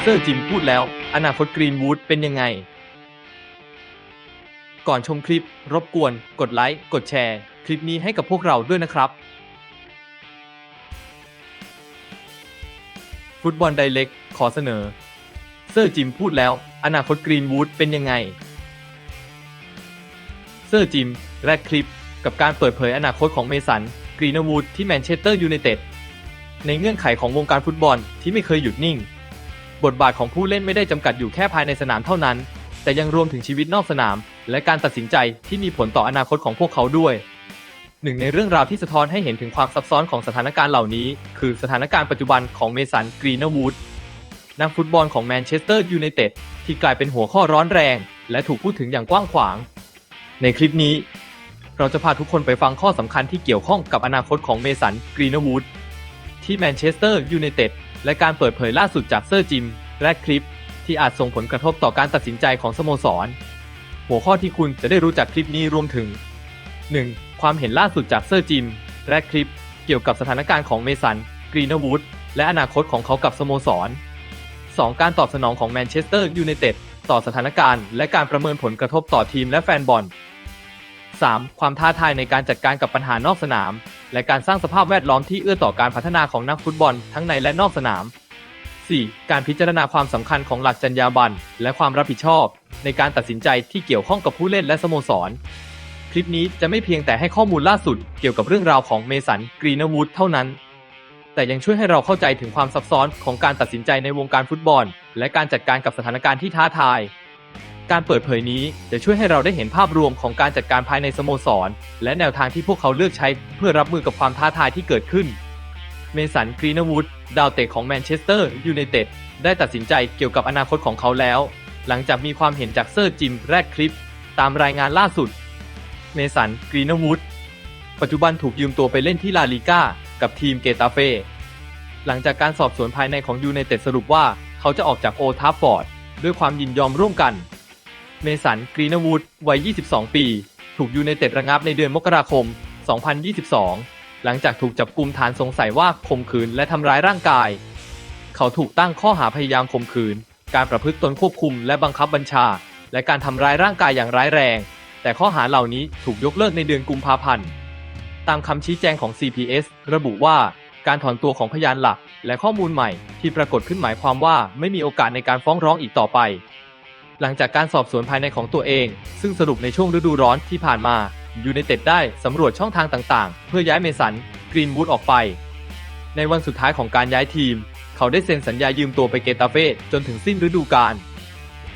เซอร์จิมพูดแล้ว อนาคตกรีนวูดเป็นยังไง ก่อนชมคลิป รบกวน กดไลค์ กดแชร์ คลิปนี้ให้กับพวกเราด้วยนะครับ ฟุตบอลไดเล็ก ขอเสนอ เซอร์จิมพูดแล้ว อนาคตกรีนวูดเป็นยังไง เซอร์จิม แรกคลิปกับการเปิดเผยอนาคตของเมสัน กรีนวูดที่แมนเชสเตอร์ยูไนเต็ดในเงื่อนไขของวงการฟุตบอลที่ไม่เคยหยุดนิ่ง บทบาทของผู้เล่นไม่ได้จำกัดอยู่แค่ภายในสนามเท่านั้น แต่ยังรวมถึงชีวิตนอกสนาม และการตัดสินใจที่มีผลต่ออนาคตของพวกเขาด้วย หนึ่งในเรื่องราวที่สะท้อนให้เห็นถึงความซับซ้อนของสถานการณ์เหล่านี้ คือสถานการณ์ปัจจุบันของเมสันกรีนวูดนักฟุตบอลของแมนเชสเตอร์ยูไนเต็ดที่กลายเป็นหัวข้อร้อนแรง และถูกพูดถึงอย่างกว้างขวาง ในคลิปนี้ เราจะพาทุกคนไปฟังข้อสำคัญที่เกี่ยวข้องกับอนาคตของเมสันกรีนวูดที่แมนเชสเตอร์ยูไนเต็ด และการเปิดเผยล่าสุดจากเซอร์จิม และคลิป ที่อาจส่งผลกระทบต่อการตัดสินใจของสโมสร หัวข้อที่คุณจะได้รู้จากคลิปนี้รวมถึง 1. ความเห็นล่าสุดจากเซอร์จิม และคลิป เกี่ยวกับสถานการณ์ของเมสัน กรีนวูดและอนาคตของเขากับสโมสร 2. การตอบสนองของแมนเชสเตอร์ยูไนเต็ดต่อสถานการณ์และการประเมินผลกระทบต่อทีมและแฟนบอล 3. ความท้าทายในการจัดการกับปัญหานอกสนาม และการสร้างสภาพแวดล้อมที่เอื้อต่อการพัฒนาของนักฟุตบอลทั้งในและนอกสนาม 4. การพิจารณาความสำคัญของหลักจรรยาบรรณและความรับผิดชอบ ในการตัดสินใจที่เกี่ยวข้องกับผู้เล่นและสโมสร คลิปนี้จะไม่เพียงแต่ให้ข้อมูลล่าสุดเกี่ยวกับเรื่องราวของเมสันกรีนวูดเท่านั้น แต่ยังช่วยให้เราเข้าใจถึงความซับซ้อนของการตัดสินใจในวงการฟุตบอล และการจัดการกับสถานการณ์ที่ท้าทาย การเปิดเผยนี้จะช่วยให้เราได้เห็นภาพรวมของการจัดการภายในสโมสร และแนวทางที่พวกเขาเลือกใช้เพื่อรับมือกับความท้าทายที่เกิดขึ้น เมสันกรีนวูดดาวเตะของแมนเชสเตอร์ยูไนเต็ดได้ตัดสินใจเกี่ยวกับอนาคตของเขาแล้ว หลังจากมีความเห็นจากเซอร์จิมแรกคลิป ตามรายงานล่าสุด เมสันกรีนวูดปัจจุบันถูกยืมตัวไปเล่นที่ลาลิก้ากับทีมเกตาเฟ่หลังจากการสอบสวนภายในของยูไนเต็ดสรุปว่า เขาจะออกจากโอทัฟฟอร์ดด้วยความยินยอมร่วมกัน เมสัน กรีนวูด วัย 22 ปี ถูกยูไนเต็ดระงับในเดือนมกราคม 2022 หลังจากถูกจับกลุ่มฐานสงสัยว่าข่มขืนและทำร้ายร่างกาย เขาถูกตั้งข้อหาพยายามข่มขืน การประพฤติตนควบคุมและบังคับบัญชา และการทำร้ายร่างกายอย่างร้ายแรง แต่ข้อหาเหล่านี้ถูกยกเลิกในเดือนกุมภาพันธ์ ตามคำชี้แจงของ CPS ระบุว่าการถอนตัวของพยานหลัก และข้อมูลใหม่ที่ปรากฏขึ้นหมายความว่าไม่มีโอกาสในการฟ้องร้องอีกต่อไป หลังจากการสอบสวนภายในของตัวเอง ซึ่งสรุปในช่วงฤดูร้อนที่ผ่านมายูไนเต็ดได้สำรวจช่องทางต่างๆ เพื่อย้ายเมสันกรีนวูดออกไป ในวันสุดท้ายของการย้ายทีม เขาได้เซ็นสัญญายืมตัวไปเกตาเฟ่จนถึงสิ้นฤดูกาล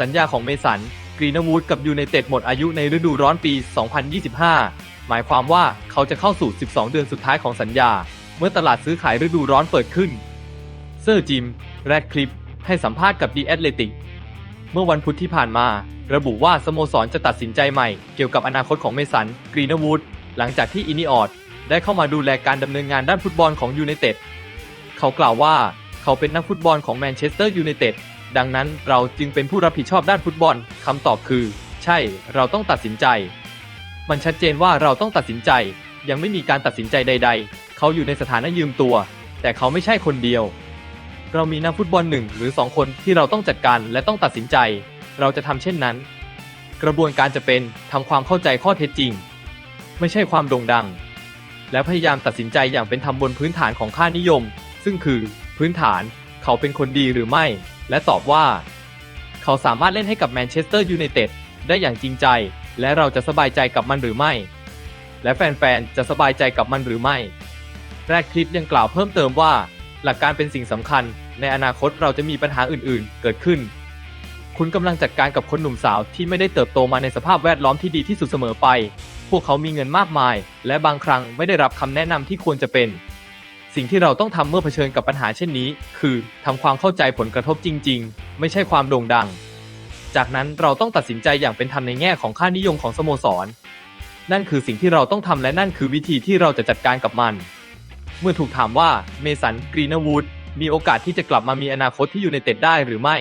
สัญญาของเมสันกรีนวูดกับยูไนเต็ดหมดอายุในฤดูร้อนปี 2025 หมายความว่าเขาจะเข้าสู่ 12 เดือนสุดท้ายของสัญญา เมื่อตลาดซื้อขายฤดูร้อนเปิดขึ้น เซอร์จิม แรดคลิป ให้สัมภาษณ์กับดีแอตเลติก เมื่อวันพุธที่ผ่านมา ระบุว่าสโมสรจะตัดสินใจใหม่ เกี่ยวกับอนาคตของเมสันกรีนวูดหลังจากที่อินิออดได้เข้ามาดูแลการดำเนินงานด้านฟุตบอลของยูไนเต็ดเขากล่าวว่าเขาเป็นนักฟุตบอลของแมนเชสเตอร์ยูไนเต็ดดังนั้นเราจึงเป็นผู้รับผิดชอบด้านฟุตบอลคำตอบคือ ใช่ เราต้องตัดสินใจ มันชัดเจนว่าเราต้องตัดสินใจ ยังไม่มีการตัดสินใจใด ๆ เขาอยู่ในสถานะยืมตัว แต่เขาไม่ใช่คนเดียว เรามีนักฟุตบอลหนึ่งหรือสองคนที่เราต้องจัดการและต้องตัดสินใจ เราจะทำเช่นนั้น กระบวนการจะเป็นทำความเข้าใจข้อเท็จจริง ไม่ใช่ความโด่งดัง และพยายามตัดสินใจอย่างเป็นธรรมบนพื้นฐานของค่านิยม ซึ่งคือ พื้นฐาน เขาเป็นคนดีหรือไม่ และตอบว่า เขาสามารถเล่นให้กับแมนเชสเตอร์ยูไนเต็ดได้อย่างจริงใจ และเราจะสบายใจกับมันหรือไม่ และแฟนๆจะสบายใจกับมันหรือไม่ แรกคลิปยังกล่าวเพิ่มเติมว่า หลักการเป็นสิ่งสำคัญ ในอนาคตเราจะมีปัญหาอื่นๆ เกิดขึ้น คุณกำลังจัดการกับคนหนุ่มสาวที่ไม่ได้เติบโตมาในสภาพแวดล้อมที่ดีที่สุดเสมอไป พวกเขามีเงินมากมาย และบางครั้งไม่ได้รับคำแนะนำที่ควรจะเป็น สิ่งที่เราต้องทำเมื่อเผชิญกับปัญหาเช่นนี้ คือทำความเข้าใจผลกระทบจริง ๆ ไม่ใช่ความโด่งดัง จากนั้นเราต้องตัดสินใจอย่างเป็นธรรมในแง่ของค่านิยมของสโมสร นั่นคือสิ่งที่เราต้องทำและนั่นคือวิธีที่เราจะจัดการกับมัน เมื่อถูกถามว่าเมสันกรีนวูด มีโอกาสที่จะกลับมามีอนาคตที่อยู่ในเต็ดได้หรือไม่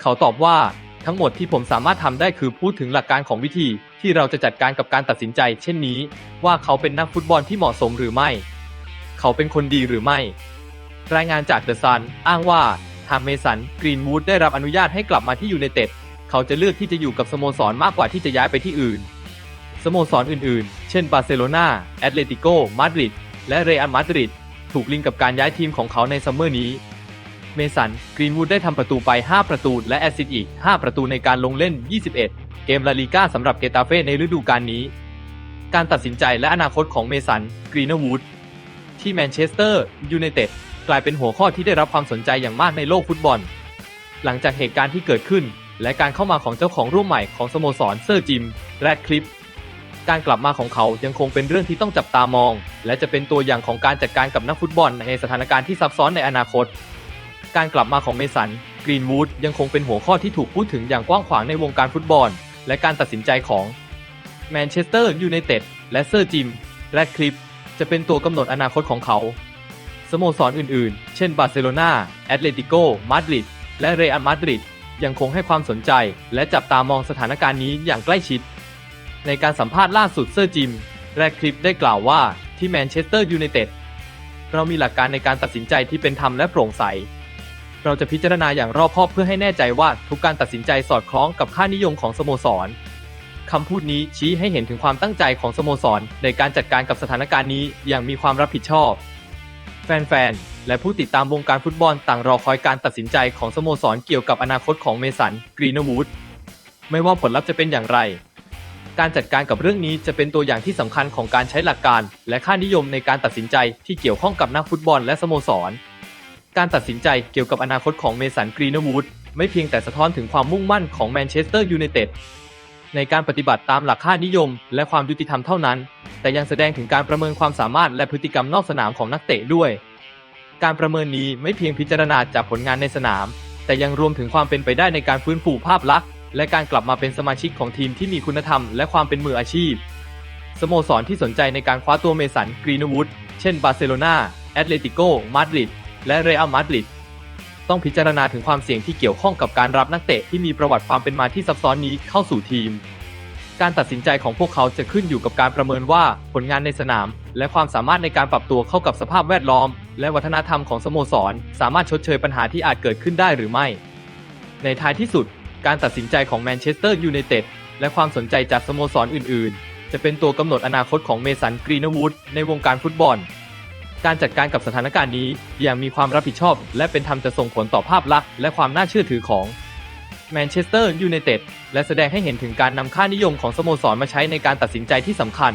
เขาตอบว่าทั้งหมดที่ผมสามารถทำได้คือพูดถึงหลักการของวิธี ที่เราจะจัดการกับการตัดสินใจ เช่นนี้ ว่าเขาเป็นนักฟุตบอลที่เหมาะสมหรือไม่ เขาเป็นคนดีหรือไม่ รายงานจากเดอะซันอ้างว่าหากเมสันกรีนวูดได้รับอนุญาตให้กลับมาที่ยูไนเต็ดเขาจะเลือกที่จะอยู่กับสโมสรมากกว่าที่จะย้ายไปที่อื่น สโมสรอื่นๆ เช่นบาร์เซโลนาแอตเลติโกมาดริดและเรอัลมาดริด ถูกลิงก์กับการย้ายทีมของเขาในซัมเมอร์นี้เมสัน กรีนวูดได้ทำประตูไป 5 ประตู และแอสซิสต์อีก 5 ประตูในการลงเล่น 21 เกมลาลีกาสำหรับเกตาเฟ่ในฤดูกาลนี้ การตัดสินใจและอนาคตของเมสัน กรีนวูด ที่แมนเชสเตอร์ยูไนเต็ดกลายเป็นหัวข้อที่ได้รับความสนใจอย่างมากในโลกฟุตบอล หลังจากเหตุการณ์ที่เกิดขึ้น และการเข้ามาของเจ้าของร่วมใหม่ของสโมสรเซอร์จิม แรดคลิป การกลับมาของเขายังคงเป็นเรื่องที่ต้องจับตามอง และจะเป็นตัวอย่างของการจัดการกับนักฟุตบอลในสถานการณ์ที่ซับซ้อนในอนาคต การกลับมาของเมสันกรีนวูดยังคงเป็นหัวข้อที่ถูกพูดถึงอย่างกว้างขวางในวงการฟุตบอล และการตัดสินใจของแมนเชสเตอร์ยูไนเต็ดและเซอร์จิมแรดคลิป จะเป็นตัวกำหนดอนาคตของเขา สโมสรอื่นๆ เช่นบาร์เซโลนาแอตเลติโกมาดริดและเรอัลมาดริดยังคงให้ความสนใจ และจับตามองสถานการณ์นี้อย่างใกล้ชิด ในการสัมภาษณ์ล่าสุดเซอร์จิม แรดคลิปได้กล่าวว่าที่แมนเชสเตอร์ยูไนเต็ดเรามีหลักการในการตัดสินใจที่เป็นธรรมและโปร่งใส เราจะพิจารณาอย่างรอบคอบเพื่อให้แน่ใจว่าทุกการตัดสินใจสอดคล้องกับค่านิยมของสโมสรคำพูดนี้ชี้ให้เห็นถึงความตั้งใจของสโมสร ในการจัดการกับสถานการณ์นี้อย่างมีความรับผิดชอบ แฟนๆ และผู้ติดตามวงการฟุตบอลต่างรอคอยการตัดสินใจของสโมสรเกี่ยวกับอนาคตของเมสัน กรีนวูด ไม่ว่าผลลัพธ์จะเป็นอย่างไร การจัดการกับเรื่องนี้จะเป็นตัวอย่างที่สำคัญของการใช้หลักการ และค่านิยมในการตัดสินใจที่เกี่ยวข้องกับนักฟุตบอลและสโมสร การตัดสินใจเกี่ยวกับอนาคตของเมสันกรีนวูดไม่เพียงแต่สะท้อนถึงความมุ่งมั่นของแมนเชสเตอร์ยูไนเต็ดในการปฏิบัติตามหลักค่านิยม และความยุติธรรมเท่านั้น แต่ยังแสดงถึงการประเมินความสามารถและพฤติกรรมนอกสนามของนักเตะด้วย การประเมินนี้ไม่เพียงพิจารณาจากผลงานในสนาม แต่ยังรวมถึงความเป็นไปได้ในการฟื้นฟูภาพลักษณ์ และการกลับมาเป็นสมาชิกของทีมที่มีคุณธรรมและความเป็นมืออาชีพ สโมสรที่สนใจในการคว้าตัวเมสันกรีนวูดเช่นบาร์เซโลนาแอตเลติโกมาดริดและเรอัลมาดริดต้องพิจารณาถึงความเสี่ยงที่เกี่ยวข้องกับการรับนักเตะที่มีประวัติความเป็นมาที่ซับซ้อนนี้เข้าสู่ทีม การตัดสินใจของพวกเขาจะขึ้นอยู่กับการประเมินว่าผลงานในสนาม และความสามารถในการปรับตัวเข้ากับสภาพแวดล้อม และวัฒนธรรมของสโมสร สามารถชดเชยปัญหาที่อาจเกิดขึ้นได้หรือไม่ ในท้ายที่สุด การตัดสินใจของแมนเชสเตอร์ยูไนเต็ดและความสนใจจากสโมสรอื่น ๆ จะเป็นตัวกำหนดอนาคตของเมสันกรีนวูดในวงการฟุตบอล การจัดการกับสถานการณ์นี้อย่างมีความรับผิดชอบ และเป็นธรรมจะส่งผลต่อภาพลักษณ์และความน่าเชื่อถือของแมนเชสเตอร์ยูไนเต็ดและแสดงให้เห็นถึงการนำค่านิยมของสโมสรมาใช้ในการตัดสินใจที่สำคัญ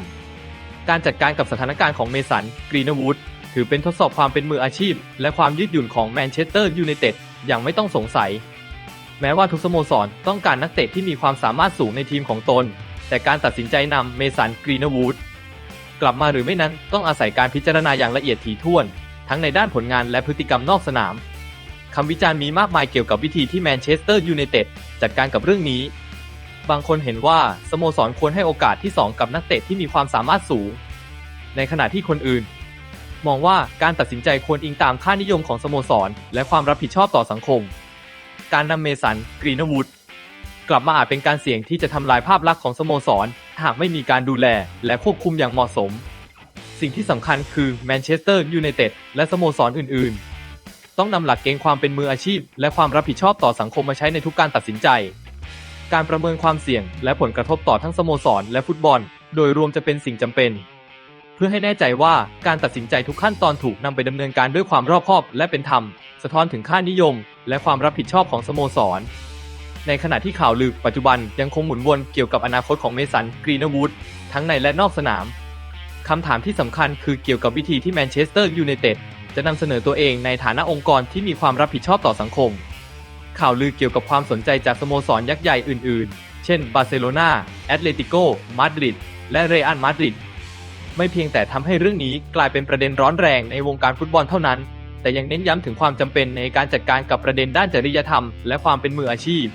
การจัดการกับสถานการณ์ของเมสันกรีนวูดถือเป็นทดสอบความเป็นมืออาชีพ และความยืดหยุ่นของแมนเชสเตอร์ยูไนเต็ดอย่างไม่ต้องสงสัย แม้ว่าทุกสโมสรต้องการนักเตะที่มีความสามารถสูงในทีมของตน แต่การตัดสินใจนำเมสันกรีนวูดกลับมาหรือไม่นั้นต้องอาศัยการพิจารณาอย่างละเอียดถี่ถ้วน ทั้งในด้านผลงานและพฤติกรรมนอกสนามคำวิจารณ์มีมากมายเกี่ยวกับวิธีที่แมนเชสเตอร์ยูไนเต็ดจัดการกับเรื่องนี้ บางคนเห็นว่าสโมสรควรให้โอกาสที่ 2 กับนักเตะที่มีความสามารถสูง ในขณะที่คนอื่น มองว่าการตัดสินใจควรอิงตามค่านิยมของสโมสร และความรับผิดชอบต่อสังคม การนำเมสันกรีนวูดกลับมาอาจเป็นการเสี่ยงที่จะทำลายภาพลักษณ์ของสโมสร หากไม่มีการดูแลและควบคุมอย่างเหมาะสม สิ่งที่สำคัญคือแมนเชสเตอร์ยูไนเต็ดและสโมสรอื่น ๆ ต้องนำหลักเกณฑ์ความเป็นมืออาชีพ และความรับผิดชอบต่อสังคมมาใช้ในทุกการตัดสินใจ การประเมินความเสี่ยง และผลกระทบต่อทั้งสโมสร และฟุตบอล โดยรวมจะเป็นสิ่งจำเป็น เพื่อให้แน่ใจว่าการตัดสินใจทุกขั้นตอนถูกนำไปดำเนินการด้วยความรอบคอบและเป็นธรรม สะท้อนถึงค่านิยม และความรับผิดชอบของสโมสร ในขณะที่ข่าวลือปัจจุบันยังคงหมุนวนเกี่ยวกับอนาคตของเมสันกรีนวูดทั้งในและนอกสนาม คำถามที่สำคัญคือเกี่ยวกับวิธีที่แมนเชสเตอร์ยูไนเต็ดจะนำเสนอตัวเองในฐานะองค์กรที่มีความรับผิดชอบต่อสังคม ข่าวลือเกี่ยวกับความสนใจจากสโมสรยักษ์ใหญ่อื่น ๆ เช่น บาร์เซโลนาแอตเลติโก มาดริด และเรอัลมาดริด ไม่เพียงแต่ทำให้เรื่องนี้กลายเป็นประเด็นร้อนแรงในวงการฟุตบอลเท่านั้น แต่ยังเน้นย้ำถึงความจำเป็นในการจัดการกับประเด็นด้านจริยธรรม และความเป็นมืออาชีพ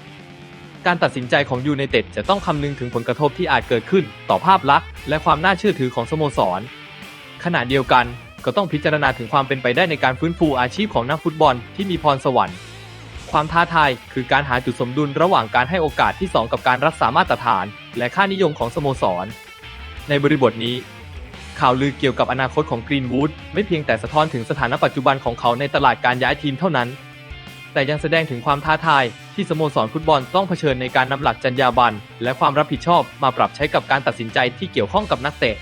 การตัดสินใจของยูไนเต็ดจะต้องคำนึงถึงผลกระทบที่อาจเกิดขึ้น ต่อภาพลักษณ์และความน่าเชื่อถือของสโมสร ขณะเดียวกันก็ต้องพิจารณาถึงความเป็นไปได้ในการฟื้นฟูอาชีพของนักฟุตบอลที่มีพรสวรรค์ ความท้าทายคือการหาจุดสมดุลระหว่างการให้โอกาสที่ 2 กับการรักษามาตรฐาน และค่านิยมของสโมสร ในบริบทนี้ ข่าวลือเกี่ยวกับอนาคตของกรีนวูดไม่เพียงแต่สะท้อนถึงสถานะปัจจุบันของเขาในตลาดการย้ายทีมเท่านั้น แต่ยังแสดงถึงความท้าทายที่สโมสรฟุตบอลต้องเผชิญในการนำหลักจรรยาบรรณและความรับผิดชอบมาปรับใช้กับการตัดสินใจที่เกี่ยวข้องกับนักเตะ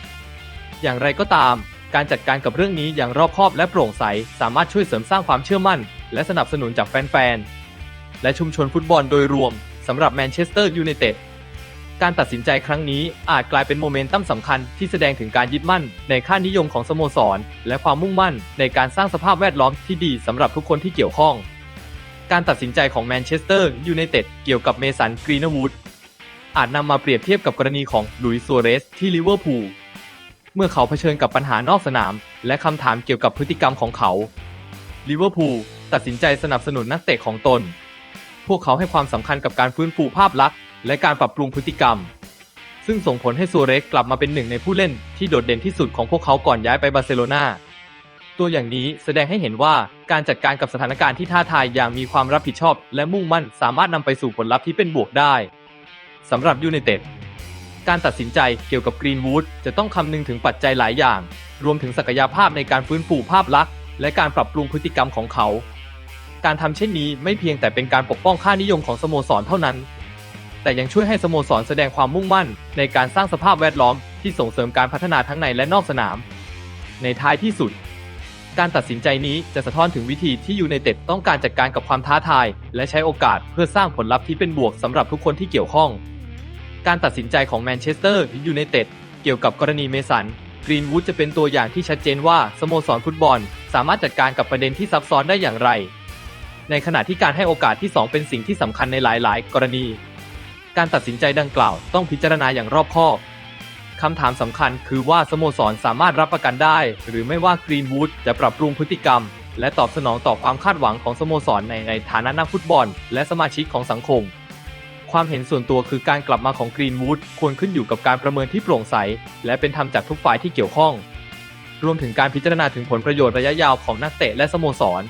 อย่างไรก็ตาม การจัดการกับเรื่องนี้อย่างรอบคอบและโปร่งใสสามารถช่วยเสริมสร้างความเชื่อมั่น และสนับสนุนจากแฟนๆและชุมชนฟุตบอลโดยรวมสำหรับแมนเชสเตอร์ยูไนเต็ด การตัดสินใจครั้งนี้อาจกลายเป็นโมเมนตัมสำคัญที่แสดงถึงการยึดมั่นในค่านิยมของสโมสร และความมุ่งมั่นในการสร้างสภาพแวดล้อมที่ดีสำหรับทุกคนที่เกี่ยวข้อง การตัดสินใจของแมนเชสเตอร์ยูไนเต็ดเกี่ยวกับเมสันกรีนวูดอาจนำมาเปรียบเทียบกับกรณีของลุยส์ซัวเรสที่ลิเวอร์พูลเมื่อเขาเผชิญกับปัญหานอกสนาม และคำถามเกี่ยวกับพฤติกรรมของเขาลิเวอร์พูลตัดสินใจสนับสนุนนักเตะของตน พวกเขาให้ความสำคัญกับการฟื้นฟูภาพลักษณ์ และการปรับปรุงพฤติกรรม ซึ่งส่งผลให้ซัวเรสกลับมาเป็นหนึ่งในผู้เล่นที่โดดเด่นที่สุดของพวกเขาก่อนย้ายไปบาร์เซโลนาตัวอย่างนี้แสดงให้เห็นว่าการจัดการกับสถานการณ์ที่ท้าทายอย่างมีความรับผิดชอบ และมุ่งมั่นสามารถนำไปสู่ผลลัพธ์ที่เป็นบวกได้สำหรับยูไนเต็ดการตัดสินใจเกี่ยวกับกรีนวูดจะต้องคำนึงถึงปัจจัยหลายอย่าง รวมถึงศักยภาพในการฟื้นฟูภาพลักษณ์ และการปรับปรุงพฤติกรรมของเขา การทำเช่นนี้ไม่เพียงแต่เป็นการปกป้องค่านิยมของสโมสรเท่านั้น แต่ยังช่วยให้สโมสรแสดงความมุ่งมั่น ในการสร้างสภาพแวดล้อมที่ส่งเสริมการพัฒนาทั้งในและนอกสนาม ในท้ายที่สุด การตัดสินใจนี้จะสะท้อนถึงวิธีที่ยูไนเต็ดต้องการจัดการกับความท้าทาย และใช้โอกาสเพื่อสร้างผลลัพธ์ที่เป็นบวกสำหรับทุกคนที่เกี่ยวข้อง การตัดสินใจของแมนเชสเตอร์ยูไนเต็ดเกี่ยวกับกรณีเมสันกรีนวูดจะเป็นตัวอย่างที่ชัดเจนว่าสโมสรฟุตบอล สามารถจัดการกับประเด็นที่ซับซ้อนได้อย่างไร ในขณะที่การให้โอกาสที่ 2 เป็นสิ่งที่สำคัญในหลาย ๆ กรณี การตัดสินใจดังกล่าวต้องพิจารณาอย่างรอบคอบคำถามสำคัญคือว่าสโมสรสามารถรับประกันได้ หรือไม่ว่ากรีนวูดจะปรับปรุงพฤติกรรม และตอบสนองต่อความคาดหวังของสโมสรในในฐานะนักฟุตบอล และสมาชิกของสังคม ความเห็นส่วนตัวคือการกลับมาของกรีนวูดควรขึ้นอยู่กับการประเมินที่โปร่งใส และเป็นธรรมจากทุกฝ่ายที่เกี่ยวข้อง รวมถึงการพิจารณาถึงผลประโยชน์ระยะยาวของนักเตะและสโมสร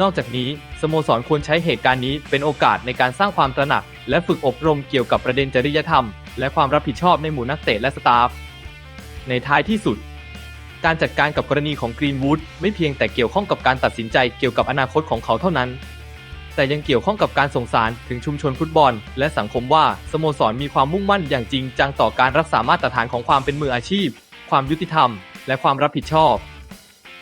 นอกจากนี้สโมสรควรใช้เหตุการณ์นี้เป็นโอกาสในการสร้างความตระหนัก และฝึกอบรมเกี่ยวกับประเด็นจริยธรรม และความรับผิดชอบในหมู่นักเตะและสตาฟ ในท้ายที่สุด การจัดการกับกรณีของกรีนวูดไม่เพียงแต่เกี่ยวข้องกับการตัดสินใจเกี่ยวกับอนาคตของเขาเท่านั้น แต่ยังเกี่ยวข้องกับการส่งสารถึงชุมชนฟุตบอล และสังคมว่าสโมสรมีความมุ่งมั่นอย่างจริงจังต่อการรักษามาตรฐานของความเป็นมืออาชีพ ความยุติธรรม และความรับผิดชอบ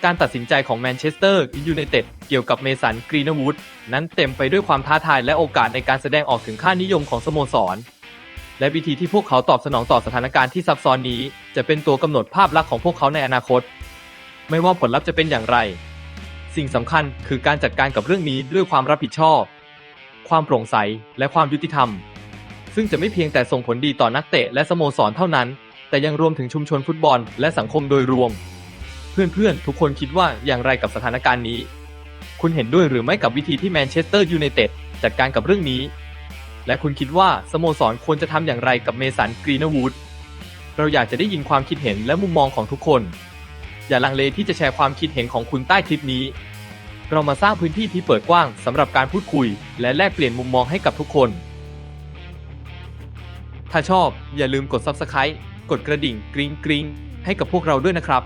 การตัดสินใจของแมนเชสเตอร์ยูไนเต็ด เกี่ยวกับเมสันกรีนวูดนั้นเต็มไปด้วยความท้าทายและโอกาสในการแสดงออกถึงค่านิยมของสโมสร และวิธีที่พวกเขาตอบสนองต่อสถานการณ์ที่ซับซ้อนนี้ จะเป็นตัวกำหนดภาพลักษณ์ของพวกเขาในอนาคต ไม่ว่าผลลัพธ์จะเป็นอย่างไร สิ่งสำคัญคือการจัดการกับเรื่องนี้ด้วยความรับผิดชอบ ความโปร่งใสและความยุติธรรม ซึ่งจะไม่เพียงแต่ส่งผลดีต่อนักเตะและสโมสรเท่านั้น แต่ยังรวมถึงชุมชนฟุตบอล และสังคมโดยรวม เพื่อนๆทุกคนคิดว่าอย่างไรกับสถานการณ์นี้ คุณเห็นด้วยหรือไม่กับวิธีที่แมนเชสเตอร์ยูไนเต็ดจัดการกับเรื่องนี้ และคุณคิดว่าสโมสรควรจะทำอย่างไรกับเมสันกรีนวูดเราอยากจะได้ยินความคิดเห็นและมุมมองของทุกคน อย่าลังเลที่จะแชร์ความคิดเห็นของคุณใต้คลิปนี้ เรามาสร้างพื้นที่ที่เปิดกว้างสำหรับการพูดคุย และแลกเปลี่ยนมุมมองให้กับทุกคน ถ้าชอบอย่าลืมกด Subscribe กดกระดิ่งกริ๊งกริ๊งให้กับพวกเราด้วยนะครับ